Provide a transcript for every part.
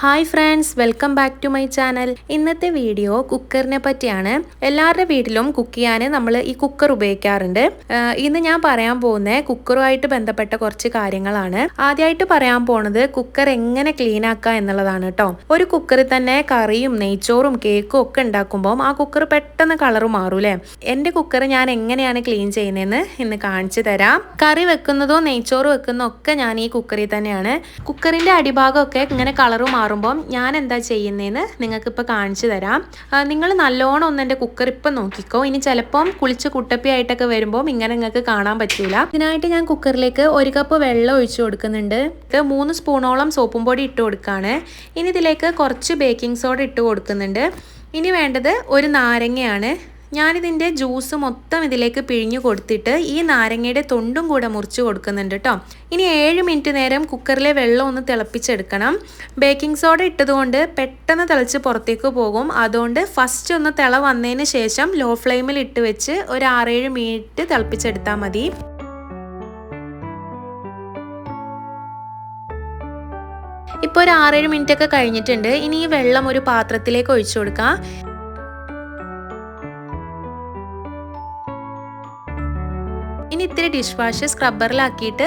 Hi friends welcome back to my channel ഇന്നത്തെ video കുക്കറിനെ പറ്റിയാണ്. എല്ലാവരുടെ വീട്ടിലും കുക്ക് ചെയ്യാൻ നമ്മൾ ഈ കുക്കർ ഉപയോഗിക്കാറുണ്ട്. ഇന്ന് ഞാൻ പറയാൻ പോകുന്ന കുക്കറുമായിട്ട് ബന്ധപ്പെട്ട കുറച്ച് കാര്യങ്ങളാണ്. ആദ്യമായിട്ട് പറയാൻ പോണത് കുക്കർ എങ്ങനെ ക്ലീൻ ആക്കുക എന്നുള്ളതാണ് കേട്ടോ. ഒരു കുക്കറിൽ തന്നെ കറിയും നെയ്ച്ചോറും കേക്കും ഒക്കെ ഉണ്ടാക്കുമ്പോൾ ആ കുക്കർ പെട്ടെന്ന് കളർ മാറൂലേ എന്റെ കുക്കർ ഞാൻ എങ്ങനെയാണ് ക്ലീൻ ചെയ്യുന്നതെന്ന് ഇന്ന് കാണിച്ചു തരാം. കറി വെക്കുന്നതോ നെയ്ച്ചോറ് വെക്കുന്നതോ ഒക്കെ ഞാൻ ഈ കുക്കറിൽ തന്നെയാണ്. കുക്കറിന്റെ അടിഭാഗമൊക്കെ ഇങ്ങനെ കളർ മാറുമ്പം ഞാൻ എന്താ ചെയ്യുന്നതെന്ന് നിങ്ങൾക്കിപ്പോൾ കാണിച്ചു തരാം. നിങ്ങൾ നല്ലോണം ഒന്ന് എന്റെ കുക്കർ ഇപ്പം നോക്കിക്കോ. ഇനി ചിലപ്പം കുളിച്ച് കുട്ടപ്പിയായിട്ടൊക്കെ വരുമ്പോൾ ഇങ്ങനെ നിങ്ങൾക്ക് കാണാൻ പറ്റില്ല ഇതിനായിട്ട് ഞാൻ കുക്കറിലേക്ക് ഒരു കപ്പ് വെള്ളം ഒഴിച്ചു കൊടുക്കുന്നുണ്ട്. മൂന്ന് സ്പൂണോളം സോപ്പും പൊടി ഇട്ട് കൊടുക്കുകയാണ് ഇനി ഇതിലേക്ക് കുറച്ച് ബേക്കിംഗ് സോഡ ഇട്ട് കൊടുക്കുന്നുണ്ട്. ഇനി വേണ്ടത് ഒരു നാരങ്ങയാണ്. ഞാനിതിന്റെ ജ്യൂസ് മൊത്തം ഇതിലേക്ക് പിഴിഞ്ഞു കൊടുത്തിട്ട് ഈ നാരങ്ങയുടെ തൊണ്ടും കൂടെ മുറിച്ച് കൊടുക്കുന്നുണ്ട് കേട്ടോ ഇനി ഏഴ് മിനിറ്റ് നേരം കുക്കറിലെ വെള്ളം ഒന്ന് തിളപ്പിച്ചെടുക്കണം. ബേക്കിംഗ് സോഡ ഇട്ടതുകൊണ്ട് പെട്ടെന്ന് തിളച്ച് പുറത്തേക്ക് പോകും. അതുകൊണ്ട് ഫസ്റ്റ് ഒന്ന് തിള വന്നതിന് ശേഷം ലോ ഫ്ലെയിമിൽ ഇട്ട് വെച്ച് ഒരു ആറേഴ് മിനിറ്റ് തിളപ്പിച്ചെടുത്താൽ മതി. ഇപ്പോൾ ഒരു ആറേഴ് മിനിറ്റ് ഒക്കെ കഴിഞ്ഞിട്ടുണ്ട്. ഇനി ഈ വെള്ളം ഒരു പാത്രത്തിലേക്ക് ഒഴിച്ചു കൊടുക്കാം. ഇനി ഇത്തിരി ഡിഷ് വാഷ് സ്ക്രബ്ബറിലാക്കിയിട്ട്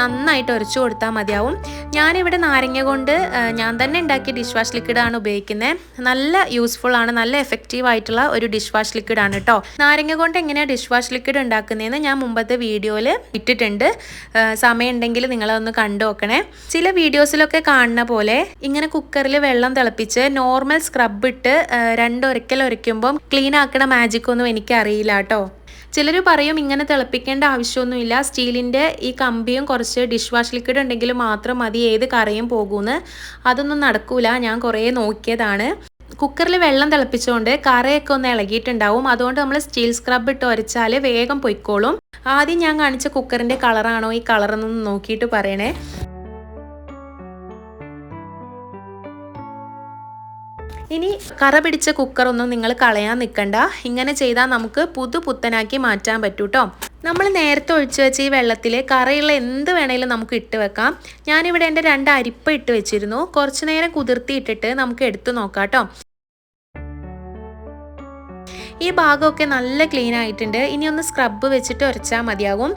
നന്നായിട്ട് ഉരച്ചു കൊടുത്താൽ മതിയാവും. ഞാനിവിടെ നാരങ്ങ കൊണ്ട് ഞാൻ തന്നെ ഉണ്ടാക്കിയ ഡിഷ് വാഷ് ലിക്വിഡാണ് ഉപയോഗിക്കുന്നത് നല്ല യൂസ്ഫുൾ ആണ് നല്ല എഫക്റ്റീവ് ആയിട്ടുള്ള ഒരു ഡിഷ് വാഷ് ലിക്വിഡാണ് കേട്ടോ നാരങ്ങ കൊണ്ട് എങ്ങനെയാണ് ഡിഷ് വാഷ് ലിക്വിഡ് ഉണ്ടാക്കുന്നതെന്ന് ഞാൻ മുമ്പത്തെ വീഡിയോയിൽ ഇട്ടിട്ടുണ്ട്. ആ, സമയമുണ്ടെങ്കിൽ നിങ്ങളതൊന്ന് കണ്ടു നോക്കണേ. ചില വീഡിയോസിലൊക്കെ കാണുന്ന പോലെ ഇങ്ങനെ കുക്കറിൽ വെള്ളം തിളപ്പിച്ച് നോർമൽ സ്ക്രബ് ഇട്ട് രണ്ടൊരക്കൽ ഉരയ്ക്കുമ്പം ക്ലീൻ ആക്കണ മാജിക് ഒന്നും എനിക്കറിയില്ല കേട്ടോ ചിലർ പറയും ഇങ്ങനെ തിളപ്പിക്കേണ്ട ആവശ്യമൊന്നുമില്ല. സ്റ്റീലിന്റെ ഈ കമ്പിയും കുറച്ച് ഡിഷ് വാഷ് ലിക്വിഡ് ഉണ്ടെങ്കിൽ മാത്രം മതി. ഏത് കറിയും പോകുമെന്ന് അതൊന്നും നടക്കൂല. ഞാൻ കുറേ നോക്കിയതാണ്. കുക്കറിൽ വെള്ളം തിളപ്പിച്ചുകൊണ്ട് കറയൊക്കെ ഒന്ന് ഇളകിയിട്ടുണ്ടാവും. അതുകൊണ്ട് നമ്മൾ സ്റ്റീൽ സ്ക്രബ് ഇട്ട് ഉരച്ചാൽ വേഗം പൊയ്ക്കോളും. ആദ്യം ഞാൻ കാണിച്ച കുക്കറിന്റെ കളറാണോ ഈ കളറെന്നൊന്ന് നോക്കിയിട്ട് പറയണേ. ഇനി കറ പിടിച്ച കുക്കറൊന്നും നിങ്ങൾ കളയാൻ നിൽക്കണ്ട ഇങ്ങനെ ചെയ്താൽ നമുക്ക് പുതു പുത്തനാക്കി മാറ്റാൻ പറ്റൂ കേട്ടോ നമ്മൾ നേരത്തെ ഒഴിച്ച് വെച്ച ഈ വെള്ളത്തിൽ കറയുള്ള എന്ത് വേണേലും നമുക്ക് ഇട്ട് വെക്കാം. ഞാനിവിടെ എന്റെ രണ്ട് അരിപ്പ് ഇട്ട് വെച്ചിരുന്നു. കുറച്ചു നേരം കുതിർത്തി ഇട്ടിട്ട് നമുക്ക് എടുത്തു നോക്കാം കേട്ടോ ഈ ഭാഗമൊക്കെ നല്ല ക്ലീൻ ആയിട്ടുണ്ട്. ഇനി ഒന്ന് സ്ക്രബ് വെച്ചിട്ട് ഉരച്ചാൽ മതിയാകും.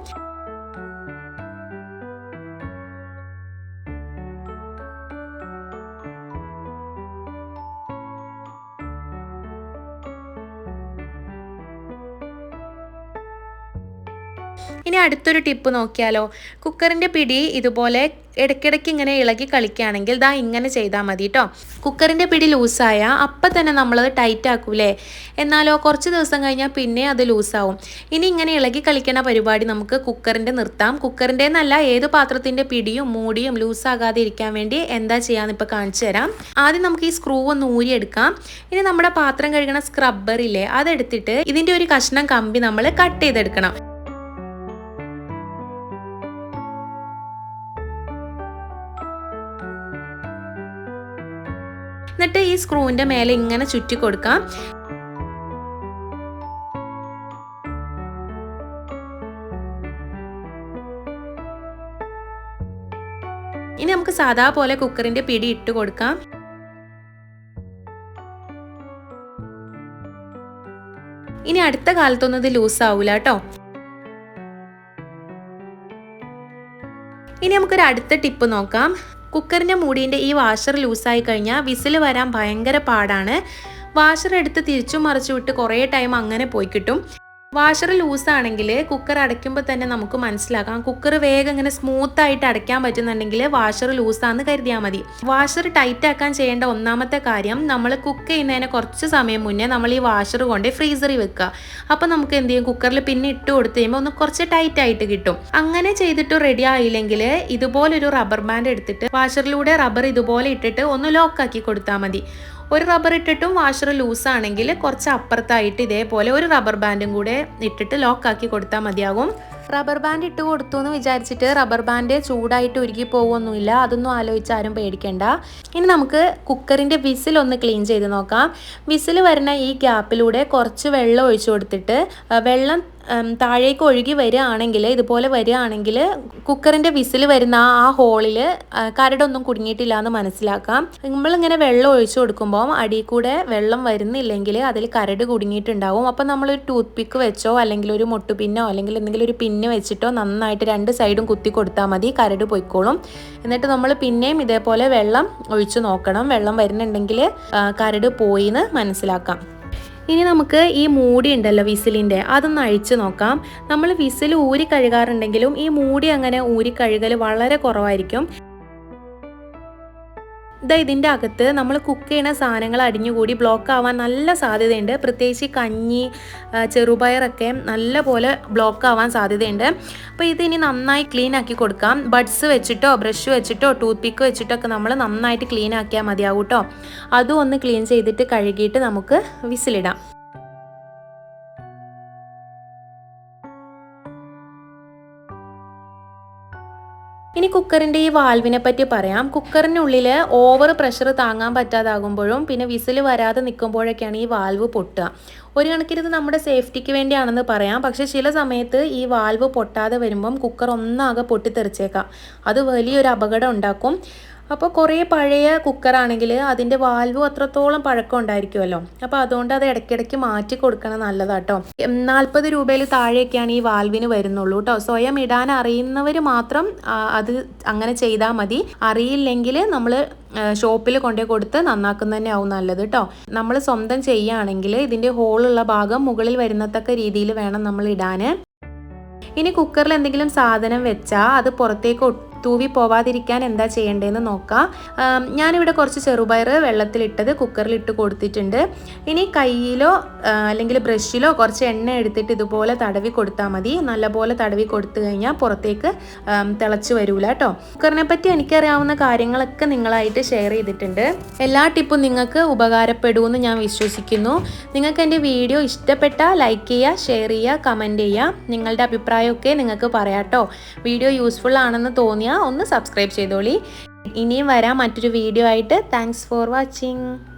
ഇനി അടുത്തൊരു ടിപ്പ് നോക്കിയാലോ? കുക്കറിന്റെ പിടി ഇതുപോലെ ഇടയ്ക്കിടയ്ക്ക് ഇങ്ങനെ ഇളകി കളിക്കുകയാണെങ്കിൽ ദാ ഇങ്ങനെ ചെയ്താൽ മതി കേട്ടോ കുക്കറിന്റെ പിടി ലൂസായ അപ്പം തന്നെ നമ്മളത് ടൈറ്റ് ആക്കൂലേ? എന്നാലോ കുറച്ച് ദിവസം കഴിഞ്ഞാൽ പിന്നെ അത് ലൂസാവും. ഇനി ഇങ്ങനെ ഇളകി കളിക്കുന്ന പരിപാടി നമുക്ക് കുക്കറിന്റെ നിർത്താം. കുക്കറിന്റെ എന്നല്ല ഏത് പാത്രത്തിന്റെ പിടിയും മൂടിയും ലൂസാകാതെ ഇരിക്കാൻ വേണ്ടി എന്താ ചെയ്യാന്ന് ഇപ്പോൾ കാണിച്ചു തരാം. ആദ്യം നമുക്ക് ഈ സ്ക്രൂ ഒന്ന് ഊരിയെടുക്കാം. ഇനി നമ്മുടെ പാത്രം കഴുകണ സ്ക്രബ്ബർ ഇല്ലേ അതെടുത്തിട്ട് ഇതിന്റെ ഒരു കഷ്ണം കമ്പി നമ്മൾ കട്ട് ചെയ്തെടുക്കണം. എന്നിട്ട് ഈ സ്ക്രൂവിന്റെ മേലെ ഇങ്ങനെ ചുറ്റി കൊടുക്കാം. ഇനി നമുക്ക് സാധാ പോലെ കുക്കറിന്റെ പിടി ഇട്ട് കൊടുക്കാം. ഇനി അടുത്ത കാലത്തൊന്നും ഇത് ലൂസ് ആവൂല കേട്ടോ. ഇനി നമുക്കൊരു അടുത്ത ടിപ്പ് നോക്കാം. കുക്കറിന്റെ മൂടീന്റെ ഈ വാഷർ ലൂസായി കഴിഞ്ഞാൽ വിസിൽ വരാൻ ഭയങ്കര പാടാണ്. വാഷർ എടുത്ത് തിരിച്ചു മറിച്ചു വിട്ട് കുറേ ടൈം അങ്ങനെ പോയി കിട്ടും. വാഷർ ലൂസാണെങ്കിൽ കുക്കർ അടയ്ക്കുമ്പോൾ തന്നെ നമുക്ക് മനസ്സിലാക്കാം. കുക്കർ വേഗം ഇങ്ങനെ സ്മൂത്ത് ആയിട്ട് അടയ്ക്കാൻ പറ്റുന്നുണ്ടെങ്കിൽ വാഷർ ലൂസാന്ന് കരുതിയാൽ മതി. വാഷർ ടൈറ്റ് ആക്കാൻ ചെയ്യേണ്ട ഒന്നാമത്തെ കാര്യം നമ്മൾ കുക്ക് ചെയ്യുന്നതിന് കുറച്ച് സമയം മുന്നേ നമ്മൾ ഈ വാഷർ കൊണ്ട് ഫ്രീസറിൽ വെക്കുക. അപ്പോൾ നമുക്ക് എന്ത് ചെയ്യും? കുക്കറിൽ പിന്നെ ഇട്ട് കൊടുത്ത് കഴിയുമ്പോൾ ഒന്ന് കുറച്ച് ടൈറ്റ് ആയിട്ട് കിട്ടും. അങ്ങനെ ചെയ്തിട്ട് റെഡി ആയില്ലെങ്കിൽ ഇതുപോലൊരു റബ്ബർ ബാൻഡ് എടുത്തിട്ട് വാഷറിലൂടെ റബ്ബർ ഇതുപോലെ ഇട്ടിട്ട് ഒന്ന് ലോക്കാക്കി കൊടുത്താൽ മതി. ഒരു റബ്ബർ ഇട്ടിട്ടും വാഷർ ലൂസാണെങ്കിൽ കുറച്ച് അപ്പുറത്തായിട്ട് ഇതേപോലെ ഒരു റബ്ബർ ബാൻഡും കൂടെ ഇട്ടിട്ട് ലോക്കാക്കി കൊടുത്താൽ മതിയാകും. റബ്ബർ ബാൻഡ് ഇട്ട് കൊടുത്തു എന്ന് വിചാരിച്ചിട്ട് റബ്ബർ ബാൻഡ് ചൂടായിട്ട് ഉരുകി പോകുമൊന്നുമില്ല അതൊന്നും ആലോചിച്ച് ആരും പേടിക്കണ്ട. ഇനി നമുക്ക് കുക്കറിന്റെ വിസിൽ ഒന്ന് ക്ലീൻ ചെയ്ത് നോക്കാം. വിസിൽ വരുന്ന ഈ ഗ്യാപ്പിലൂടെ കുറച്ച് വെള്ളം ഒഴിച്ചു കൊടുത്തിട്ട് വെള്ളം താഴേക്ക് ഒഴുകി വരികയാണെങ്കിൽ ഇതുപോലെ വരികയാണെങ്കിൽ കുക്കറിന്റെ വിസിൽ വരുന്ന ആ ഹോളിൽ കരടൊന്നും കുടുങ്ങിയിട്ടില്ല എന്ന് മനസ്സിലാക്കാം. നമ്മളിങ്ങനെ വെള്ളം ഒഴിച്ചു കൊടുക്കുമ്പോൾ അടിയിൽ കൂടെ വെള്ളം വരുന്നില്ലെങ്കിൽ അതിൽ കരട് കുടുങ്ങിയിട്ടുണ്ടാവും. അപ്പം നമ്മളൊരു ടൂത്ത് പിക്ക് വെച്ചോ അല്ലെങ്കിൽ ഒരു മുട്ടുപിന്നോ അല്ലെങ്കിൽ എന്തെങ്കിലും ഒരു പിന്ന് വെച്ചിട്ടോ നന്നായിട്ട് രണ്ട് സൈഡും കുത്തി കൊടുത്താൽ മതി കരട് പൊയ്ക്കോളും. എന്നിട്ട് നമ്മൾ പിന്നെയും ഇതേപോലെ വെള്ളം ഒഴിച്ചു നോക്കണം. വെള്ളം വരുന്നുണ്ടെങ്കിൽ കരട് പോയി എന്ന് മനസ്സിലാക്കാം. ഇനി നമുക്ക് ഈ മൂടി ഉണ്ടല്ലോ വിസിലിന്റെ അതൊന്ന് അഴിച്ചു നോക്കാം. നമ്മൾ വിസിൽ ഊരി കഴുകാറുണ്ടെങ്കിലും ഈ മൂടി അങ്ങനെ ഊരി കഴുകൽ വളരെ കുറവായിരിക്കും. ഇതാ ഇതിന്റെ അകത്ത് നമ്മൾ കുക്ക് ചെയ്യുന്ന സാധനങ്ങൾ അടിഞ്ഞുകൂടി ബ്ലോക്ക് ആവാൻ നല്ല സാധ്യതയുണ്ട്. പ്രത്യേകിച്ച് കഞ്ഞി ചെറുപയറൊക്കെ നല്ല പോലെ ബ്ലോക്ക് ആവാൻ സാധ്യതയുണ്ട്. അപ്പോൾ ഇത് ഇനി നന്നായി ക്ലീൻ ആക്കി കൊടുക്കാം. ബഡ്സ് വെച്ചിട്ടോ ബ്രഷ് വെച്ചിട്ടോ ടൂത്ത് പിക്ക് വെച്ചിട്ടോ ഒക്കെ നമ്മൾ നന്നായിട്ട് ക്ലീൻ ആക്കിയാൽ മതിയാവും കേട്ടോ. അതും ഒന്ന് ക്ലീൻ ചെയ്തിട്ട് കഴുകിയിട്ട് നമുക്ക് വിസിലിടാം. ഇനി കുക്കറിന്റെ ഈ വാൽവിനെ പറ്റി പറയാം. കുക്കറിനുള്ളിൽ ഓവർ പ്രഷർ താങ്ങാൻ പറ്റാതാകുമ്പോഴും പിന്നെ വിസിൽ വരാതെ നിൽക്കുമ്പോഴൊക്കെയാണ് ഈ വാൽവ് പൊട്ടുക. ഒരു കണക്കിന് ഇത് നമ്മുടെ സേഫ്റ്റിക്ക് വേണ്ടിയാണെന്ന് പറയാം. പക്ഷേ ചില സമയത്ത് ഈ വാൽവ് പൊട്ടാതെ വരുമ്പം കുക്കർ ഒന്നാകെ പൊട്ടിത്തെറിച്ചേക്കാം. അത് വലിയൊരു അപകടം ഉണ്ടാക്കും. അപ്പോൾ കുറേ പഴയ കുക്കറാണെങ്കിൽ അതിന്റെ വാൽവ് അത്രത്തോളം പഴക്കം ഉണ്ടായിരിക്കുമല്ലോ. അപ്പോൾ അതുകൊണ്ട് അത് ഇടയ്ക്കിടയ്ക്ക് മാറ്റി കൊടുക്കണം നല്ലതാട്ടോ. നാൽപ്പത് രൂപയിൽ താഴെയൊക്കെയാണ് ഈ വാൽവിന് വരുന്നുള്ളൂ കേട്ടോ സ്വയം ഇടാൻ അറിയുന്നവർ മാത്രം അത് അങ്ങനെ ചെയ്താൽ മതി. അറിയില്ലെങ്കിൽ നമ്മൾ ഷോപ്പിൽ കൊണ്ടുപോയി കൊടുത്ത് നന്നാക്കുന്ന തന്നെ ആവും നല്ലത് കേട്ടോ നമ്മൾ സ്വന്തം ചെയ്യുകയാണെങ്കിൽ ഇതിന്റെ ഹോളുള്ള ഭാഗം മുകളിൽ വരുന്നത്തക്ക രീതിയിൽ വേണം നമ്മൾ ഇടാൻ ഇനി കുക്കറിൽ എന്തെങ്കിലും സാധനം വെച്ചാൽ അത് പുറത്തേക്ക് തൂവി പോവാതിരിക്കാൻ എന്താ ചെയ്യേണ്ടതെന്ന് നോക്കാം. ഞാനിവിടെ കുറച്ച് ചെറുപയർ വെള്ളത്തിലിട്ടത് കുക്കറിൽ ഇട്ട് കൊടുത്തിട്ടുണ്ട്. ഇനി കയ്യിലോ അല്ലെങ്കിൽ ബ്രഷിലോ കുറച്ച് എണ്ണ എടുത്തിട്ട് ഇതുപോലെ തടവി കൊടുത്താൽ മതി. നല്ലപോലെ തടവി കൊടുത്തു കഴിഞ്ഞാൽ പുറത്തേക്ക് തിളച്ച് വരൂല കേട്ടോ. കുക്കറിനെ പറ്റി എനിക്കറിയാവുന്ന കാര്യങ്ങളൊക്കെ നിങ്ങളായിട്ട് ഷെയർ ചെയ്തിട്ടുണ്ട്. എല്ലാ ടിപ്പും നിങ്ങൾക്ക് ഉപകാരപ്പെടുമെന്ന് ഞാൻ വിശ്വസിക്കുന്നു. നിങ്ങൾക്ക് എന്റെ വീഡിയോ ഇഷ്ടപ്പെട്ട ലൈക്ക് ചെയ്യുക ഷെയർ ചെയ്യുക കമന്റ് ചെയ്യുക. നിങ്ങളുടെ അഭിപ്രായമൊക്കെ നിങ്ങൾക്ക് പറയാം കേട്ടോ. വീഡിയോ യൂസ്ഫുൾ ആണെന്ന് തോന്നിയാൽ ഒന്ന് സബ്സ്ക്രൈബ് ചെയ്തോളി. ഇനിയും വരാം മറ്റൊരു വീഡിയോ ആയിട്ട്. Thanks for watching